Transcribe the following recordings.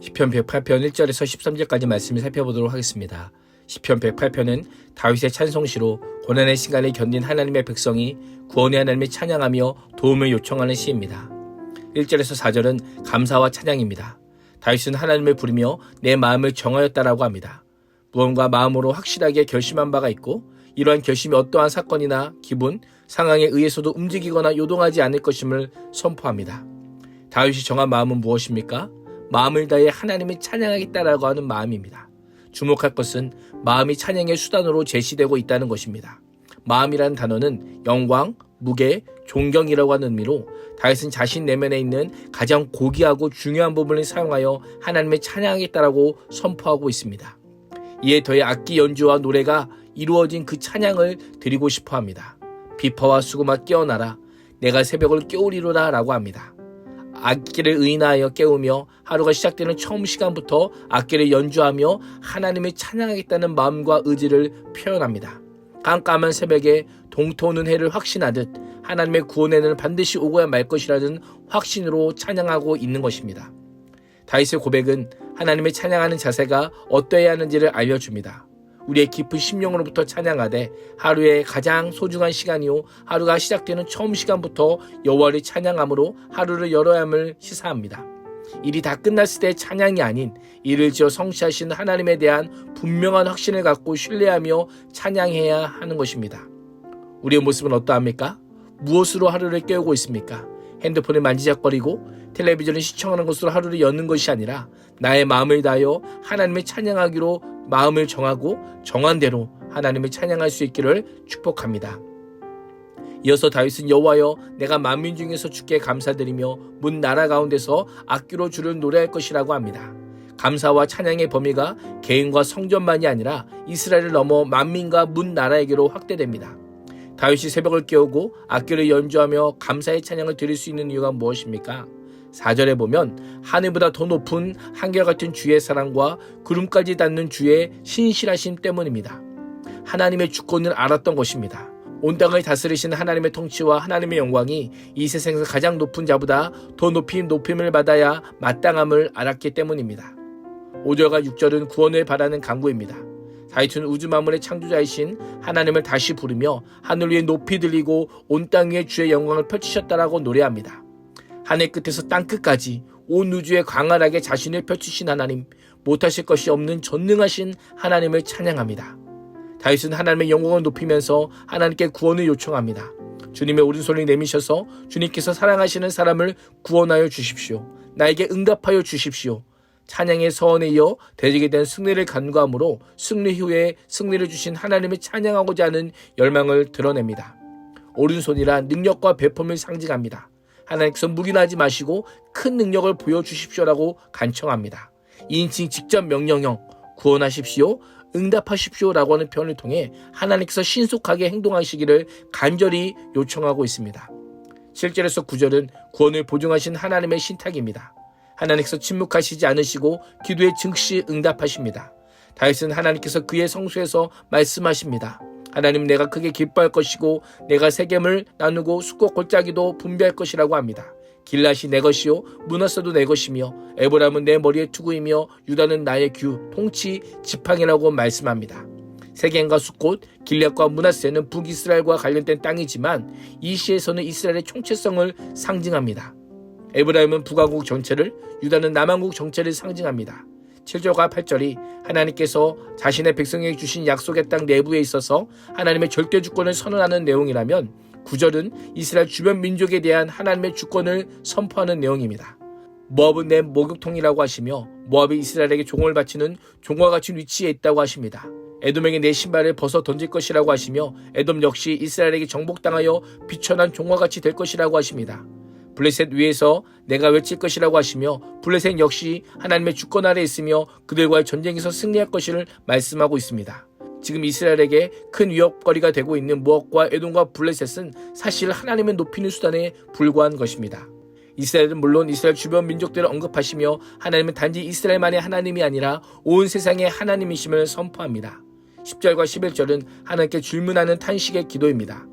시편 108편 1절에서 13절까지 말씀을 살펴보도록 하겠습니다. 시편 108편은 다윗의 찬송시로 고난의 시간을 견딘 하나님의 백성이 구원의 하나님을 찬양하며 도움을 요청하는 시입니다. 1절에서 4절은 감사와 찬양입니다. 다윗은 하나님을 부르며 내 마음을 정하였다라고 합니다. 무언가 마음으로 확실하게 결심한 바가 있고 이러한 결심이 어떠한 사건이나 기분, 상황에 의해서도 움직이거나 요동하지 않을 것임을 선포합니다. 다윗이 정한 마음은 무엇입니까? 마음을 다해 하나님을 찬양하겠다라고 하는 마음입니다. 주목할 것은 마음이 찬양의 수단으로 제시되고 있다는 것입니다. 마음이라는 단어는 영광, 무게, 존경이라고 하는 의미로 다윗은 자신 내면에 있는 가장 고귀하고 중요한 부분을 사용하여 하나님을 찬양하겠다라고 선포하고 있습니다. 이에 더해 악기 연주와 노래가 이루어진 그 찬양을 드리고 싶어 합니다. 비파와 수금아 깨어나라. 내가 새벽을 깨우리로라 라고 합니다. 악기를 의인하여 깨우며 하루가 시작되는 처음 시간부터 악기를 연주하며 하나님을 찬양하겠다는 마음과 의지를 표현합니다. 깜깜한 새벽에 동토는 해를 확신하듯 하나님의 구원에는 반드시 오고야 말 것이라는 확신으로 찬양하고 있는 것입니다. 다윗의 고백은 하나님을 찬양하는 자세가 어떠해야 하는지를 알려줍니다. 우리의 깊은 심령으로부터 찬양하되 하루의 가장 소중한 시간이요 하루가 시작되는 처음 시간부터 여호와를 찬양함으로 하루를 열어야 함을 시사합니다. 일이 다 끝났을 때 찬양이 아닌 일을 지어 성취하신 하나님에 대한 분명한 확신을 갖고 신뢰하며 찬양해야 하는 것입니다. 우리의 모습은 어떠합니까? 무엇으로 하루를 깨우고 있습니까? 핸드폰을 만지작거리고 텔레비전을 시청하는 것으로 하루를 여는 것이 아니라 나의 마음을 다하여 하나님을 찬양하기로 마음을 정하고 정한 대로 하나님을 찬양할 수 있기를 축복합니다. 이어서 다윗은 여호와여 내가 만민 중에서 주께 감사드리며 문 나라 가운데서 악기로 주를 노래할 것이라고 합니다. 감사와 찬양의 범위가 개인과 성전만이 아니라 이스라엘을 넘어 만민과 문 나라에게로 확대됩니다. 다윗이 새벽을 깨우고 악기를 연주하며 감사의 찬양을 드릴 수 있는 이유가 무엇입니까? 4절에 보면 하늘보다 더 높은 한결같은 주의 사랑과 구름까지 닿는 주의 신실하심 때문입니다. 하나님의 주권을 알았던 것입니다. 온 땅을 다스리신 하나님의 통치와 하나님의 영광이 이 세상에서 가장 높은 자보다 더 높이 높임을 받아야 마땅함을 알았기 때문입니다. 5절과 6절은 구원을 바라는 강구입니다. 다윗은 우주 만물의 창조자이신 하나님을 다시 부르며 하늘 위에 높이 들리고 온 땅 위에 주의 영광을 펼치셨다라고 노래합니다. 하늘 끝에서 땅 끝까지 온 우주에 광활하게 자신을 펼치신 하나님, 못하실 것이 없는 전능하신 하나님을 찬양합니다. 다윗은 하나님의 영광을 높이면서 하나님께 구원을 요청합니다. 주님의 오른손을 내미셔서 주님께서 사랑하시는 사람을 구원하여 주십시오. 나에게 응답하여 주십시오. 찬양의 서원에 이어 되지게 된 승리를 간구함으로 승리 후에 승리를 주신 하나님을 찬양하고자 하는 열망을 드러냅니다. 오른손이라 능력과 배품을 상징합니다. 하나님께서 묵인하지 마시고 큰 능력을 보여주십시오라고 간청합니다. 2인칭 직접 명령형 구원하십시오. 응답하십시오라고 하는 표현을 통해 하나님께서 신속하게 행동하시기를 간절히 요청하고 있습니다. 7절에서 9절은 구원을 보증하신 하나님의 신탁입니다. 하나님께서 침묵하시지 않으시고 기도에 즉시 응답하십니다. 다윗은 하나님께서 그의 성소에서 말씀하십니다. 하나님 내가 크게 기뻐할 것이고 내가 세겜을 나누고 수고 골짜기도 분배할 것이라고 합니다. 길라시 내 것이요 문하서도 내 것이며 에브람은 내 머리의 투구이며 유다는 나의 규 통치 지팡이라고 말씀합니다. 세겜과 숫곳 길앗과 문하세는 북이스라엘과 관련된 땅이지만 이 시에서는 이스라엘의 총체성을 상징합니다. 에브라임은 북왕국 전체를 유다는 남왕국 전체를 상징합니다. 7절과 8절이 하나님께서 자신의 백성에게 주신 약속의 땅 내부에 있어서 하나님의 절대 주권을 선언하는 내용이라면 9절은 이스라엘 주변 민족에 대한 하나님의 주권을 선포하는 내용입니다. 모압은 내 목욕통이라고 하시며 모압이 이스라엘에게 종을 바치는 종과 같은 위치에 있다고 하십니다. 에돔에게 내 신발을 벗어 던질 것이라고 하시며 에돔 역시 이스라엘에게 정복당하여 비천한 종과 같이 될 것이라고 하십니다. 블레셋 위에서 내가 외칠 것이라고 하시며 블레셋 역시 하나님의 주권 아래 있으며 그들과의 전쟁에서 승리할 것을 말씀하고 있습니다. 지금 이스라엘에게 큰 위협거리가 되고 있는 무엇과 에돔과 블레셋은 사실 하나님을 높이는 수단에 불과한 것입니다. 이스라엘은 물론 이스라엘 주변 민족들을 언급하시며 하나님은 단지 이스라엘만의 하나님이 아니라 온 세상의 하나님이심을 선포합니다. 10절과 11절은 하나님께 질문하는 탄식의 기도입니다.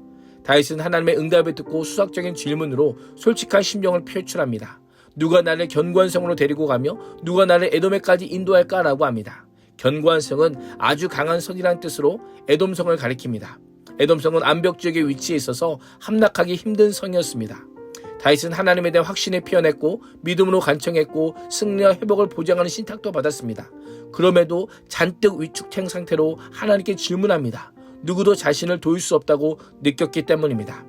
다윗은 하나님의 응답을 듣고 수학적인 질문으로 솔직한 심정을 표출합니다. 누가 나를 견고한 성으로 데리고 가며 누가 나를 에돔에까지 인도할까라고 합니다. 견고한 성은 아주 강한 성이라는 뜻으로 에돔성을 가리킵니다. 에돔성은 암벽 지역에 위치해 있어서 함락하기 힘든 성이었습니다. 다윗은 하나님에 대한 확신을 피워냈고 믿음으로 간청했고 승리와 회복을 보장하는 신탁도 받았습니다. 그럼에도 잔뜩 위축된 상태로 하나님께 질문합니다. 누구도 자신을 도울 수 없다고 느꼈기 때문입니다.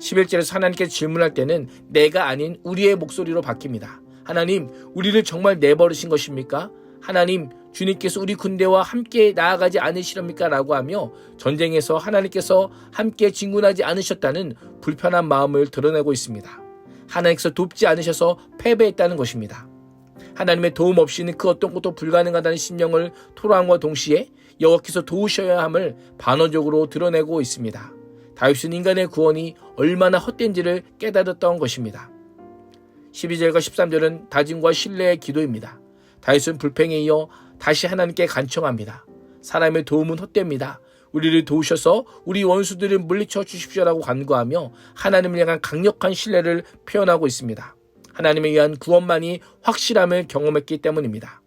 11절에서 하나님께 질문할 때는 내가 아닌 우리의 목소리로 바뀝니다. 하나님, 우리를 정말 내버리신 것입니까? 하나님, 주님께서 우리 군대와 함께 나아가지 않으시렵니까? 라고 하며 전쟁에서 하나님께서 함께 진군하지 않으셨다는 불편한 마음을 드러내고 있습니다. 하나님께서 돕지 않으셔서 패배했다는 것입니다. 하나님의 도움 없이는 그 어떤 것도 불가능하다는 심령을 토로함과 동시에 여호와께서 도우셔야 함을 반어적으로 드러내고 있습니다. 다윗은 인간의 구원이 얼마나 헛된지를 깨달았던 것입니다. 12절과 13절은 다짐과 신뢰의 기도입니다. 다윗은 불평에 이어 다시 하나님께 간청합니다. 사람의 도움은 헛됩니다. 우리를 도우셔서 우리 원수들을 물리쳐 주십시오라고 간구하며 하나님을 향한 강력한 신뢰를 표현하고 있습니다. 하나님에 의한 구원만이 확실함을 경험했기 때문입니다.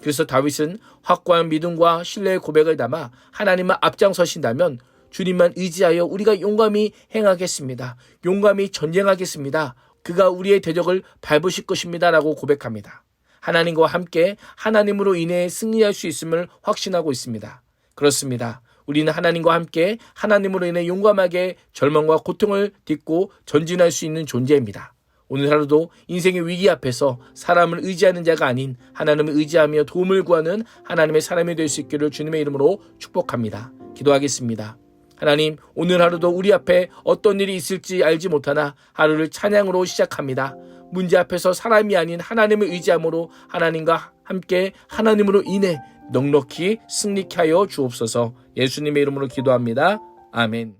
그래서 다윗은 확고한 믿음과 신뢰의 고백을 담아 하나님만 앞장서신다면 주님만 의지하여 우리가 용감히 행하겠습니다. 용감히 전쟁하겠습니다. 그가 우리의 대적을 밟으실 것입니다. 라고 고백합니다. 하나님과 함께 하나님으로 인해 승리할 수 있음을 확신하고 있습니다. 그렇습니다. 우리는 하나님과 함께 하나님으로 인해 용감하게 절망과 고통을 딛고 전진할 수 있는 존재입니다. 오늘 하루도 인생의 위기 앞에서 사람을 의지하는 자가 아닌 하나님을 의지하며 도움을 구하는 하나님의 사람이 될 수 있기를 주님의 이름으로 축복합니다. 기도하겠습니다. 하나님, 오늘 하루도 우리 앞에 어떤 일이 있을지 알지 못하나 하루를 찬양으로 시작합니다. 문제 앞에서 사람이 아닌 하나님을 의지함으로 하나님과 함께 하나님으로 인해 넉넉히 승리케 하여 주옵소서 예수님의 이름으로 기도합니다. 아멘.